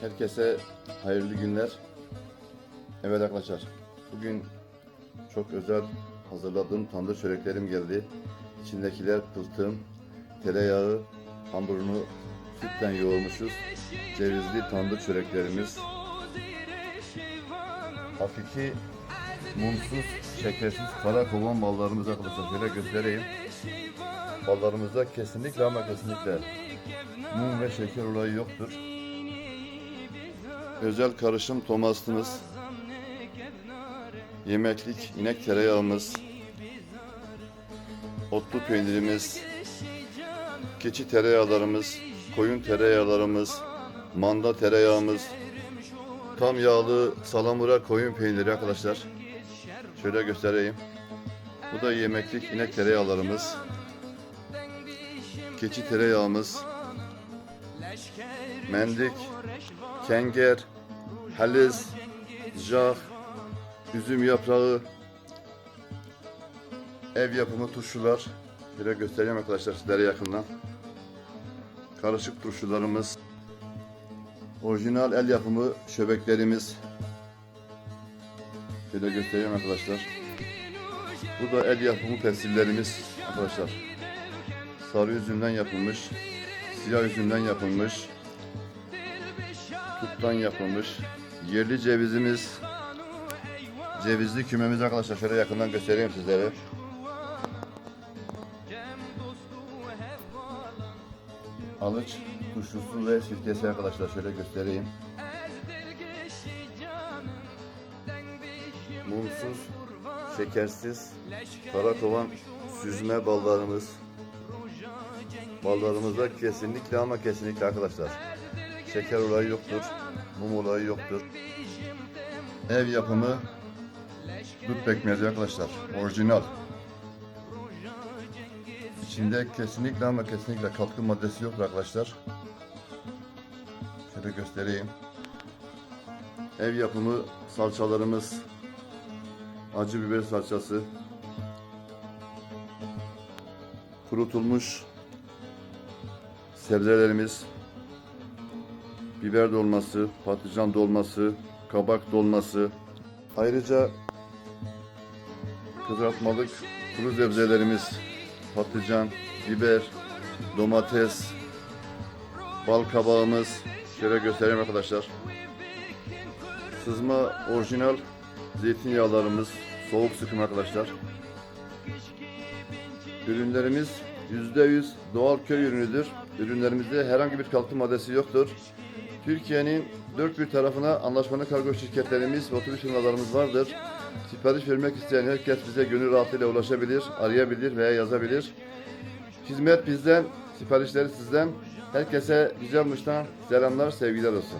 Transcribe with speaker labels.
Speaker 1: Herkese hayırlı günler. Evet arkadaşlar, bugün çok özel hazırladığım tandır çöreklerim geldi. İçindekiler pıltım, tereyağı, hamurunu sütten yoğurmuşuz. Cevizli tandır çöreklerimiz. Hakiki mumsuz, şekersiz kara kovan ballarımızı arkadaşlar şöyle göstereyim. Ballarımızda kesinlikle ama kesinlikle mum ve şeker olayı yoktur. Özel karışım tomastımız, yemeklik inek tereyağımız, otlu peynirimiz, keçi tereyağlarımız, koyun tereyağlarımız, manda tereyağımız, tam yağlı salamura koyun peyniri arkadaşlar. Şöyle göstereyim. Bu da yemeklik inek tereyağlarımız, keçi tereyağımız, mendik, kenger, haliz, jah, üzüm yaprağı, ev yapımı turşular. Şöyle göstereyim arkadaşlar sizlere yakından. Karışık turşularımız, orijinal el yapımı şöbeklerimiz. Şöyle göstereyim arkadaşlar. Bu da el yapımı pestillerimiz arkadaşlar. Sarı üzümden yapılmış, siyah üzümden yapılmış, tuttan yapılmış. Yerli cevizimiz, cevizli kümemiz arkadaşlar. Şöyle yakından göstereyim sizlere. Alıç turşusu ve sirkesi arkadaşlar. Şöyle göstereyim. Mumsuz, şekersiz, karakovan süzme ballarımız. Ballarımızda kesinlikle ama kesinlikle arkadaşlar. Şeker olayı yoktur. Mum olayı yoktur. Ev yapımı dut pekmezi arkadaşlar. Orijinal. İçinde kesinlikle ama kesinlikle katkı maddesi yoktur arkadaşlar. Şöyle göstereyim. Ev yapımı salçalarımız. Acı biber salçası. Kurutulmuş sebzelerimiz, biber dolması, patlıcan dolması, kabak dolması. Ayrıca kızartmalık kuru sebzelerimiz, patlıcan, biber, domates, bal kabağımız. Şöyle göstereyim arkadaşlar. Sızma orijinal zeytinyağlarımız, soğuk sıkım arkadaşlar. Ürünlerimiz %100 doğal köy ürünüdür. Ürünlerimizde herhangi bir katkı maddesi yoktur. Türkiye'nin dört bir tarafına anlaşmalı kargo şirketlerimiz ve otobüs firmalarımız vardır. Sipariş vermek isteyen herkes bize gönül rahatlığıyla ulaşabilir, arayabilir veya yazabilir. Hizmet bizden, siparişleri sizden. Herkese güzel muştan selamlar, sevgiler olsun.